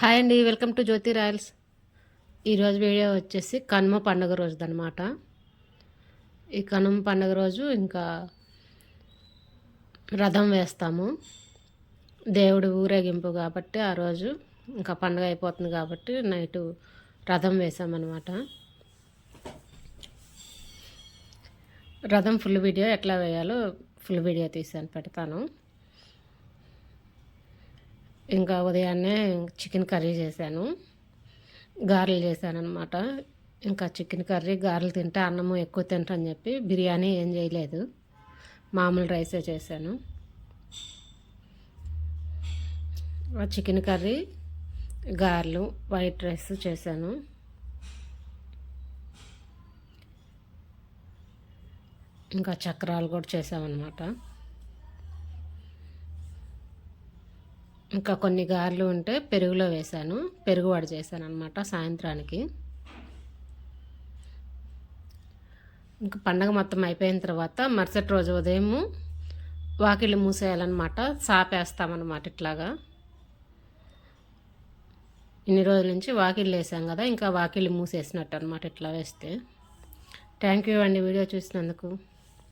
Hi అండి welcome to Jyothi Royals. ఈరోజు video వచ్చేసి కనుమ పండుగ రోజు అనమాట ఈ కనుమ పండుగ రోజు ఇంకా రథం వేస్తాము. దేవుడు ఊరేగింపు కాబట్టి ఆ రోజు ఇంకా పండుగ అయిపోతుంది కాబట్టి నైటు రథం వేసామన్నమాట. రథం ఫుల్ వీడియో ఎట్లా వేయాలో ఫుల్ వీడియో తీసాను పెడతాను. ఇంకా ఉదయాన్నే చికెన్ కర్రీ చేశాను. గారెలు చేశాను అనమాట ఇంకా చికెన్ కర్రీ గారెలు తింటే అన్నము ఎక్కువ తింటని చెప్పి బిర్యానీ ఏం చేయలేదు. మామూలు రైసే చేశాను. చికెన్ కర్రీ గారెలు వైట్ రైస్ చేశాను. ఇంకా చక్రాలు కూడా చేసామన్నమాట ఇంకా కొన్ని గారెలు ఉంటే పెరుగులో వేశాను. పెరుగు వడ చేశాను అనమాట సాయంత్రానికి. ఇంకా పండగ మొత్తం అయిపోయిన తర్వాత మరుసటి రోజు ఉదయం వాకిళ్ళు మూసేయాలన్నమాట. సాపేస్తామన్నమాట ఇట్లాగా. ఇన్ని రోజుల నుంచి వాకిళ్ళు వేసాం కదా ఇంకా వాకిళ్ళు మూసేసినట్టు అనమాట ఇట్లా వేస్తే. థ్యాంక్ యూ అండి వీడియో చూసినందుకు.